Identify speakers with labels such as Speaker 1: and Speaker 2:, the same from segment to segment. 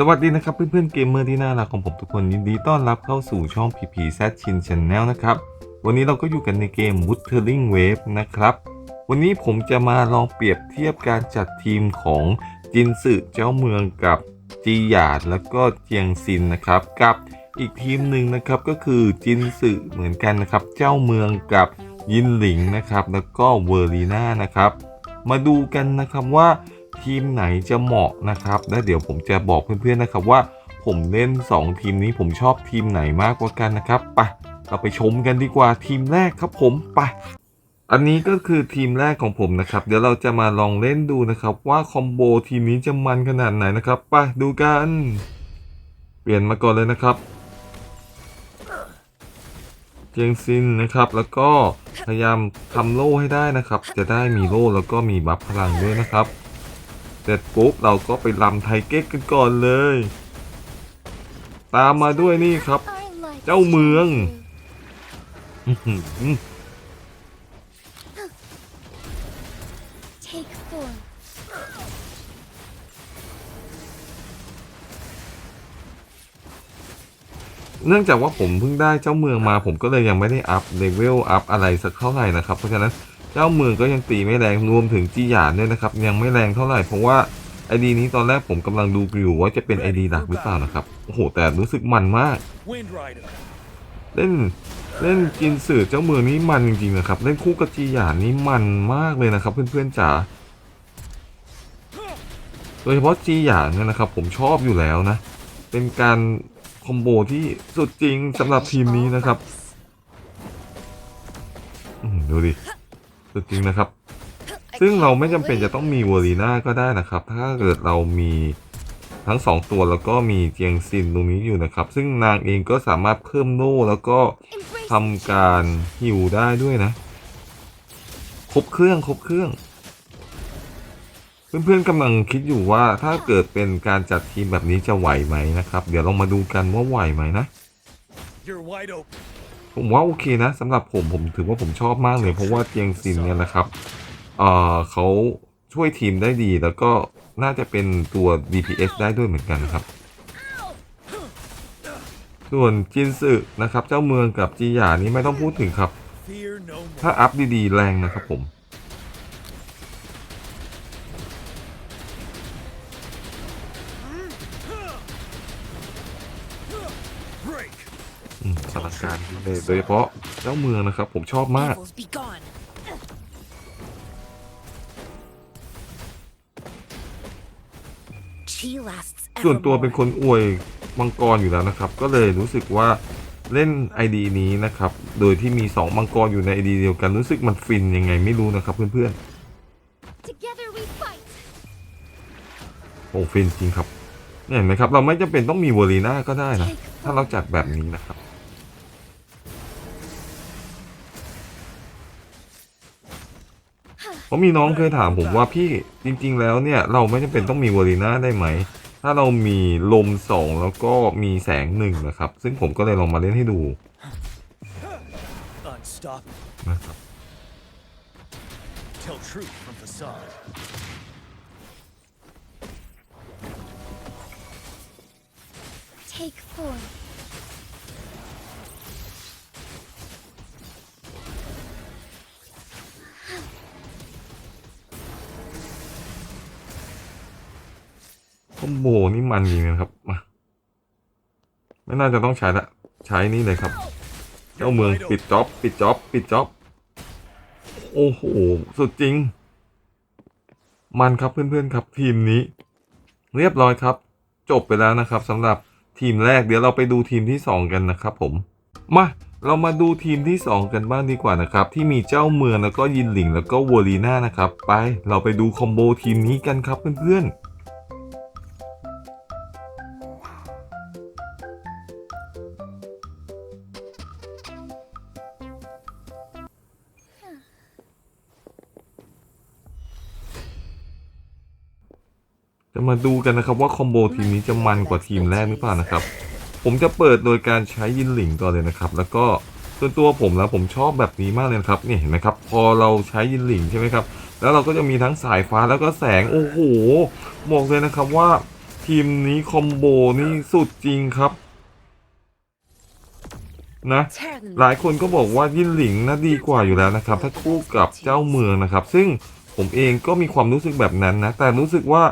Speaker 1: สวัสดีนะครับเพื่อนๆเกมเมอร์ที่น่ารักของผมทุกคนยินดีต้อนรับเข้าสู่ช่อง PP Z Chin Channel นะครับ วันนี้เราก็อยู่กันในเกม Wuthering Wave นะครับ วันนี้ผมจะมาลองเปรียบเทียบการจัดทีมของจินสึเจ้าเมืองกับจีหยาดแล้วก็เจียงซินนะครับ กับอีกทีมหนึ่งนะครับก็คือจินสึเหมือนกันนะครับ เจ้าเมืองกับยินหลิงนะครับ แล้วก็เวอร์ลีน่านะครับ มาดูกันนะครับว่า ทีมไหนจะเหมาะนะครับและเดี๋ยวผมจะบอกเพื่อนๆนะครับว่าผมเล่น 2 ทีมนี้ผมชอบทีมไหนมากกว่ากันนะครับไปเราไปชมกันดีกว่าทีมแรกครับผมไปอันนี้ก็คือทีมแรกของผมนะครับ เดี๋ยวเราจะมาลองเล่นดูนะครับ ว่าคอมโบทีมนี้จะมันขนาดไหนนะครับไปดูกัน เปลี่ยนมาก่อนเลยนะครับ เจียงซินนะครับ แล้วก็พยายามทำโล่ให้ได้นะครับ จะได้มีโล่แล้วก็มีบัฟพลังด้วยนะครับ สร็จปุ๊บเราก็ไปลำไทเก๊กกันก่อนเลย ตามมาด้วยนี่ครับ เจ้าเมืองเนื่องจากว่าผมเพิ่งได้เจ้าเมืองมา ผมก็เลยยังไม่ได้อัพเลเวลอัพอะไรสักเท่าไหร่นะครับ เพราะฉะนั้น เจ้าเมืองก็ยังตีไม่แรงรวมถึงจีหยานด้วยนะครับ ยังไม่แรงเท่าไหร่เพราะว่าไอดีนี้ตอนแรกผมกำลังดูอยู่ว่าจะเป็นไอดีหลักหรือเปล่านะครับโอ้โหแต่รู้สึกมันมาก
Speaker 2: Wind Rider.
Speaker 1: เล่นเล่นกินสื่อเจ้าเมืองนี้มันจริงๆนะครับ เล่นคู่กับจีหยานนี่มันมากเลยนะครับ เพื่อนๆจ๋าโดยเฉพาะจีหยานเนี่ยนะครับ ผมชอบอยู่แล้วนะ เป็นการคอมโบที่สุดจริงสำหรับทีมนี้นะครับอืมดูดิ จริงนะครับ ซึ่งเราไม่จำเป็นจะต้องมีวอลีน่าก็ได้นะครับ ถ้าเกิดเรามีทั้งสองตัวแล้วก็มีเจียงซินตรงนี้อยู่นะครับ ซึ่งนางเองก็สามารถเพิ่มโล่แล้วก็
Speaker 3: Embrace
Speaker 1: ทำการฮิวได้ด้วยนะ ครบเครื่องครบเครื่อง เพื่อนๆกำลังคิดอยู่ว่าถ้าเกิดเป็นการจัดทีมแบบนี้จะไหวไหมนะครับ เดี๋ยวลองมาดูกันว่าไหวไหมนะ
Speaker 2: You're wide open.
Speaker 1: ผมว่าโอเคนะสำหรับผมผมถือว่าผมชอบมากเลย เพราะว่าเจียงซินเนี่ยนะครับเอ่อเขาช่วยทีมได้ดีแล้วก็น่าจะเป็นตัว DPS ได้ด้วยเหมือนกันนะครับ ส่วนจินสึนะครับ เจ้าเมืองกับจีหยานี้ไม่ต้องพูดถึงครับ
Speaker 2: Fear no more.
Speaker 1: ถ้าอัพดีๆแรงนะครับผม อืมพลังการดีเลยโดยเฉพาะเจ้าเมืองนะครับ ผมชอบมาก
Speaker 3: Evils be gone.
Speaker 1: ส่วนตัวเป็นคนอวยมังกรอยู่แล้วนะครับ ก็เลยรู้สึกว่าเล่น ID นี้นะครับ โดยที่มี 2 มังกรอยู่ใน ID เดียวกันรู้สึกมันฟินยังไงไม่รู้นะครับเพื่อน
Speaker 3: Together we fight.
Speaker 1: ๆโอ้ฟินจริงครับเนี่ยเห็นไหมครับ เราไม่จำเป็นต้องมีวอลีน่าก็ได้นะ ถ้าเราจัดแบบนี้นะครับ เพราะมีน้องเคยถามผมว่าพี่จริง ๆ แล้วเนี่ยเราไม่จำเป็นต้องมีวอลีน่าได้ไหม ถ้าเรามีลมสองแล้วก็มีแสงหนึ่งนะครับ ซึ่งผมก็เลยลองมาเล่นให้ดูนะครับ
Speaker 3: Take four.
Speaker 1: คอมโบนี่มันจริงนะครับมาไม่น่าจะต้องใช้ละใช้นี่เลยครับ เจ้าเมืองปิดจ็อบปิดจ็อบปิดจ็อบโอ้โหสุดจริง มันครับเพื่อนๆครับ ทีมนี้ เรียบร้อยครับ จบไปแล้วนะครับสำหรับทีมแรกเดี๋ยวเราไปดูทีมที่ 2 กันนะครับผมมาเรามาดูทีมที่ 2 กันบ้างดีกว่านะครับ ที่มีเจ้าเมืองแล้วก็ยินหลิงแล้วก็วอลีน่านะครับ ไปเราไปดูคอมโบทีมนี้กันครับเพื่อนๆ จะมาดูกันนะครับว่าคอมโบทีมนี้จะมันกว่าทีมแรกหรือเปล่านะครับ ผมจะเปิดโดยการใช้ยินหลิงก่อนเลยนะครับ แล้วก็ส่วนตัวผมแล้วผมชอบแบบนี้มากเลยครับเนี่ยเห็นไหมครับ พอเราใช้ยินหลิงใช่ไหมครับ แล้วเราก็จะมีทั้งสายฟ้าแล้วก็แสงโอ้โหบอกเลยนะครับว่าทีมนี้คอมโบนี่สุดจริงครับนะหลายคนก็บอกว่ายินหลิงน่าดีกว่าอยู่แล้วนะครับ ถ้าคู่กับเจ้าเมืองนะครับ ซึ่งผมเองก็มีความรู้สึกแบบนั้นนะ แต่รู้สึกว่า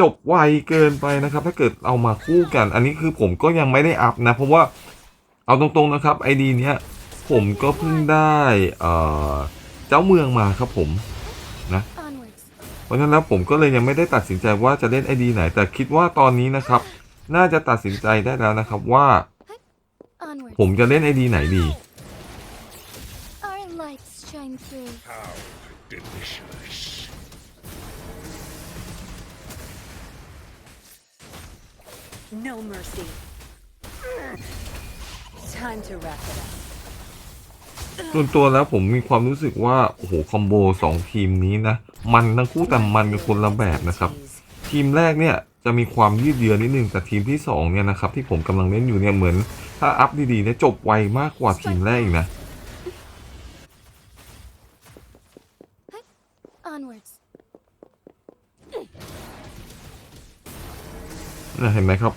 Speaker 1: จบไวเกินไปนะครับ ถ้าเกิดเอามาคู่กัน อันนี้คือผมก็ยังไม่ได้อัพนะ เพราะว่าเอาตรงๆนะครับไอดีเนี้ยผมก็เพิ่งได้เจ้าเมืองมาครับผม
Speaker 3: onwards.
Speaker 1: เพราะฉะนั้นแล้วผมก็เลยยังไม่ได้ตัดสินใจว่าจะเล่นไอดีไหน แต่คิดว่าตอนนี้นะครับ น่าจะตัดสินใจได้แล้วนะครับว่า ผมจะเล่นไอดีไหนดี
Speaker 4: No mercy. Time to wrap it up.
Speaker 1: ส่วนตัวแล้วผมมีความรู้สึกว่า โอ้โห คอมโบสองทีมนี้นะ มันทั้งคู่แต่มันกันคนละแบบนะครับ ทีมแรกเนี่ยจะมีความยืดเยื้อนิดนึงแต่ทีมที่สองเนี่ยนะครับที่ผมกำลังเล่นอยู่เนี่ยเหมือน ถ้าอัพดีๆเนี่ยจบไวมากกว่าทีมแรกอีกนะ นะเห็นไหมครับ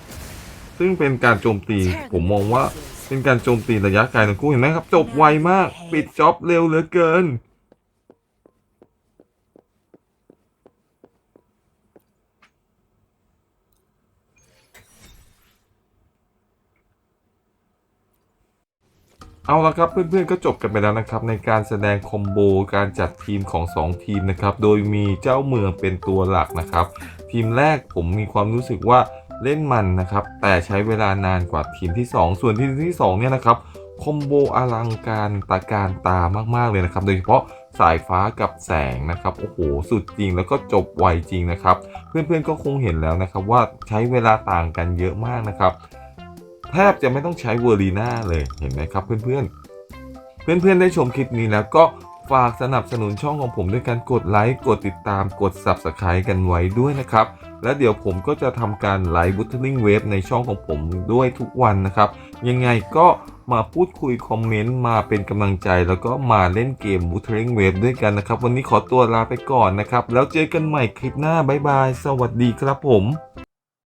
Speaker 1: ซึ่งเป็นการโจมตีผมมองว่าเป็นการโจมตีระยะไกลทั้งคู่เห็นไหมครับ จบไวมาก ปิดจ็อบเร็วเหลือเกิน เอาละครับเพื่อนๆก็จบกันไปแล้วนะครับ ในการแสดงคอมโบการจัดทีมของ 2 ทีมนะครับ โดยมีเจ้าเมืองเป็นตัวหลักนะครับ ทีมแรกผมมีความรู้สึกว่า เล่นมันนะครับ แต่ใช้เวลานานกว่าทีมที่ 2 ส่วนทีมที่ 2 เนี่ยนะครับคอมโบอลังการตาการตามาก ๆ เลยนะครับ โดยเฉพาะสายฟ้ากับแสงนะครับโอ้โหสุดจริงแล้วก็จบไวจริงนะครับ เพื่อนๆก็คงเห็นแล้วนะครับว่าใช้เวลาต่างกันเยอะมากนะครับ แทบจะไม่ต้องใช้เวอร์ลีน่าเลยเห็นไหมครับ เพื่อนๆ เพื่อนๆได้ชมคลิปนี้แล้วก็ฝากสนับสนุนช่องของผมด้วยการกดไลค์กดติดตามกด Subscribe กันไว้ด้วยนะครับ และเดี๋ยวผมก็จะทำการไลฟ์บูทเทอร์ลิงเวฟในช่องของผมด้วยทุกวันนะครับ ยังไงก็มาพูดคุยคอมเมนต์มาเป็นกำลังใจแล้วก็มาเล่นเกมบูทเทอร์ลิงเวฟด้วยกันนะครับ วันนี้ขอตัวลาไปก่อนนะครับ แล้วเจอกันใหม่คลิปหน้าบ๊ายบาย สวัสดีครับผม